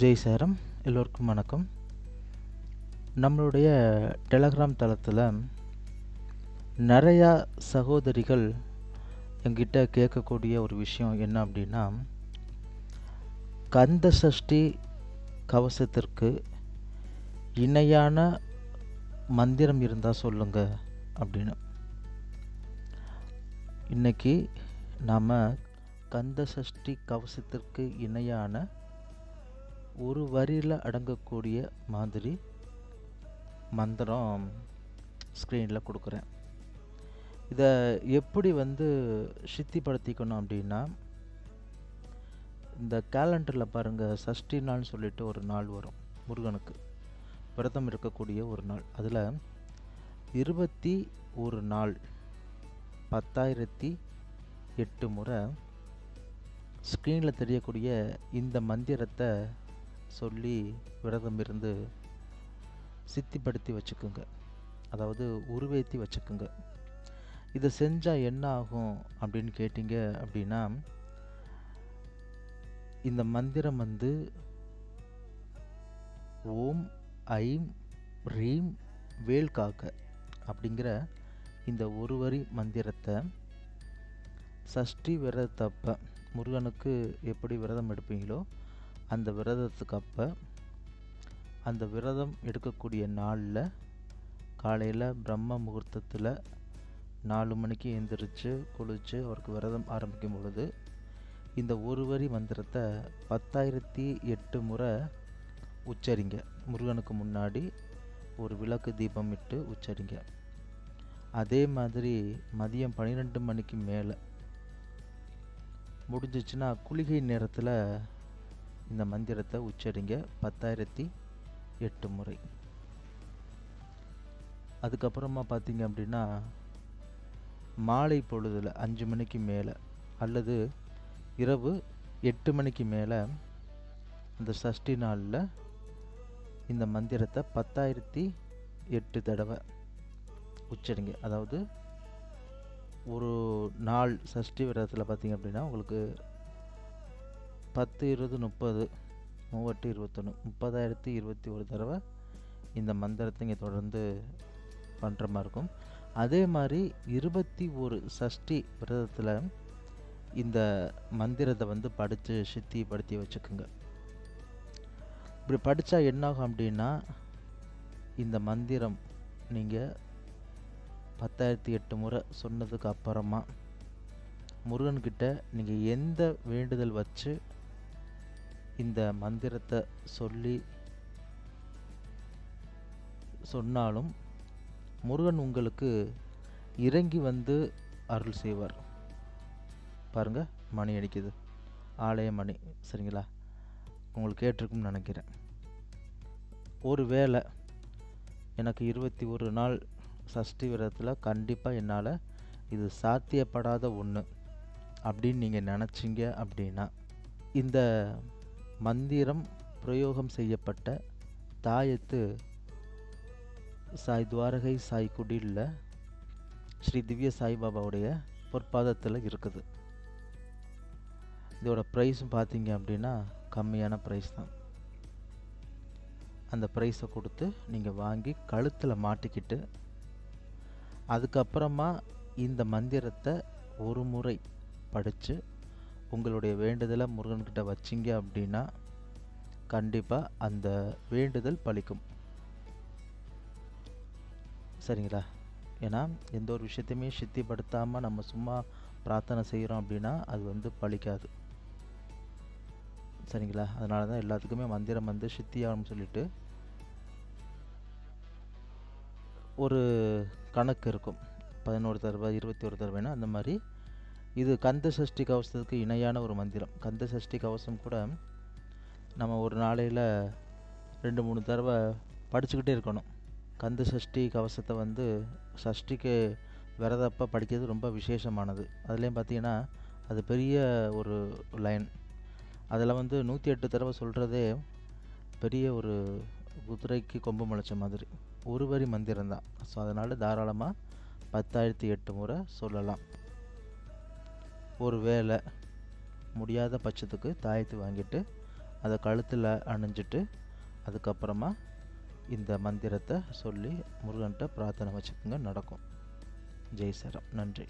ஜெய் சாரம் எல்லோருக்கும் வணக்கம். நம்மளுடைய டெலகிராம் தளத்தில் நிறையா சகோதரிகள் எங்கிட்ட கேட்கக்கூடிய ஒரு விஷயம் என்ன அப்படின்னா கந்த சஷ்டி கவசத்திற்கு இணையான மந்திரம் இருந்தால் சொல்லுங்கள் அப்படின்னு. இன்னைக்கு நாம் கந்த சஷ்டி கவசத்திற்கு இணையான ஒரு வரியில் அடங்கக்கூடிய மாதிரி மந்திரம் ஸ்க்ரீனில் கொடுக்குறேன். இதை எப்படி வந்து சித்திப்படுத்திக்கணும் அப்படின்னா இந்த கேலண்டரில் பாருங்கள் சஷ்டி நாள்னு சொல்லிட்டு ஒரு நாள் வரும் முருகனுக்கு. விரதம் இருக்கக்கூடிய ஒரு நாள். அதில் இருபத்தி ஒரு நாள் பத்தாயிரத்தி எட்டு முறை ஸ்க்ரீனில் தெரியக்கூடிய இந்த மந்திரத்தை சொல்லி விரதம் இருந்து சித்திப்படுத்தி வச்சுக்குங்க. அதாவது உருவேற்றி வச்சுக்குங்க. இதை செஞ்சால் என்ன ஆகும் அப்படின்னு கேட்டிங்க அப்படின்னா இந்த மந்திரம் வந்து ஓம் ஐம் ரீம் வேல் காக்க அப்படிங்கிற இந்த ஒரு வரி மந்திரத்தை சஷ்டி விரதத்தப்ப முருகனுக்கு எப்படி விரதம் எடுப்பீங்களோ அந்த விரதத்துக்கு அப்போ அந்த விரதம் எடுக்கக்கூடிய நாளில் காலையில் பிரம்ம முகூர்த்தத்தில் நாலு மணிக்கு எந்திரிச்சு குளித்து அவருக்கு விரதம் ஆரம்பிக்கும் பொழுது இந்த ஒரு வரி மந்திரத்தை பத்தாயிரத்தி எட்டு முறை உச்சரிங்க. முருகனுக்கு முன்னாடி ஒரு விளக்கு தீபம் இட்டு உச்சரிங்க. அதே மாதிரி மதியம் பன்னிரெண்டு மணிக்கு மேலே முடிஞ்சிச்சுன்னா குளிகை நேரத்தில் இந்த மந்திரத்தை உச்சரிங்க. பத்தாயிரத்தி எட்டு முறை. அதுக்கப்புறமா பார்த்தீங்க அப்படின்னா மாலை பொழுதில் அஞ்சு மணிக்கு மேலே அல்லது இரவு எட்டு மணிக்கு மேலே அந்த சஷ்டி நாளில் இந்த மந்திரத்தை பத்தாயிரத்தி எட்டு தடவை உச்சரிங்க. அதாவது ஒரு நாள் சஷ்டி விரதத்தில் பார்த்தீங்க அப்படின்னா உங்களுக்கு பத்து இருபது முப்பது மூவெட்டு இருபத்தொன்று முப்பதாயிரத்தி இருபத்தி ஒரு தடவை இந்த மந்திரத்தை இங்கே தொடர்ந்து பண்ணுற மாதிரி இருக்கும். அதே மாதிரி இருபத்தி ஒரு சஷ்டி விரதத்தில் இந்த மந்திரத்தை வந்து படித்து சித்திப்படுத்தி வச்சுக்கோங்க. இப்படி படித்தா என்னாகும் அப்படின்னா இந்த மந்திரம் நீங்கள் பத்தாயிரத்தி எட்டு முறை சொன்னதுக்கு அப்புறமா முருகன்கிட்ட நீங்கள் எந்த வேண்டுதல் வச்சு இந்த மந்திரத்தை சொல்லி சொன்னாலும் முருகன் உங்களுக்கு இறங்கி வந்து அருள் செய்வார். பாருங்க மணி அடிக்குது. ஆலய மணி சரிங்களா? உங்களுக்கு கேட்டிருக்கும்னு நினைக்கிறேன். ஒரு வேளை எனக்கு இருபத்தி ஒரு நாள் சஷ்டி விரதத்தில் கண்டிப்பாக என்னால் இது சாத்தியப்படாத ஒன்று அப்படின்னு நீங்கள் நினச்சிங்க அப்படின்னா இந்த மந்திரம் பிரயோகம் செய்யப்பட்ட தாயத்து சாய் துவாரகை சாய் குடியில் ஸ்ரீ திவ்ய சாய்பாபாவுடைய பொற்பாதத்தில் இருக்குது. இதோட ப்ரைஸும் பார்த்தீங்க அப்படின்னா கம்மியான ப்ரைஸ் தான். அந்த ப்ரைஸை கொடுத்து நீங்கள் வாங்கி கழுத்தில் மாட்டிக்கிட்டு அதுக்கப்புறமா இந்த மந்திரத்தை ஒரு முறை படித்து உங்களுடைய வேண்டுதலை முருகன்கிட்ட வச்சிங்க அப்படின்னா கண்டிப்பாக அந்த வேண்டுதல் பலிக்கும் சரிங்களா? ஏன்னா எந்த ஒரு விஷயத்தையுமே சித்திப்படுத்தாமல் நம்ம சும்மா பிரார்த்தனை செய்கிறோம் அப்படின்னா அது வந்து பலிக்காது சரிங்களா? அதனால தான் எல்லாத்துக்குமே மந்திரம் வந்து சித்தியாகணும்னு சொல்லிட்டு ஒரு கணக்கு இருக்கும். பதினோரு தடவை இருபத்தி ஒரு தடவைன்னா அந்த மாதிரி இது கந்த சஷ்டி கவசத்துக்கு இணையான ஒரு மந்திரம். கந்த சஷ்டி கவசம் கூட நம்ம ஒரு நாளையில் ரெண்டு மூணு தடவை படிச்சுக்கிட்டே இருக்கணும். கந்த சஷ்டி கவசத்தை வந்து சஷ்டிக்கு விரதப்போ படிக்கிறது ரொம்ப விசேஷமானது. அதுலேயும் பார்த்தீங்கன்னா அது பெரிய ஒரு லைன். அதில் வந்து நூற்றி எட்டு தடவை சொல்கிறதே பெரிய ஒரு குதிரைக்கு கொம்பு முளைச்ச மாதிரி. ஒரு வரி மந்திரம்தான். ஸோ அதனால் தாராளமாக பத்தாயிரத்தி எட்டு முறை சொல்லலாம். ஒரு வேளை முடியாத பட்சத்துக்கு தாயத்து வாங்கிட்டு அதை கழுத்தில் அணிஞ்சிட்டு அதுக்கப்புறமா இந்த மந்திரத்தை சொல்லி முருகன்கிட்ட பிரார்த்தனை வச்சுக்கோங்க நடக்கும். ஜெய் சரம். நன்றி.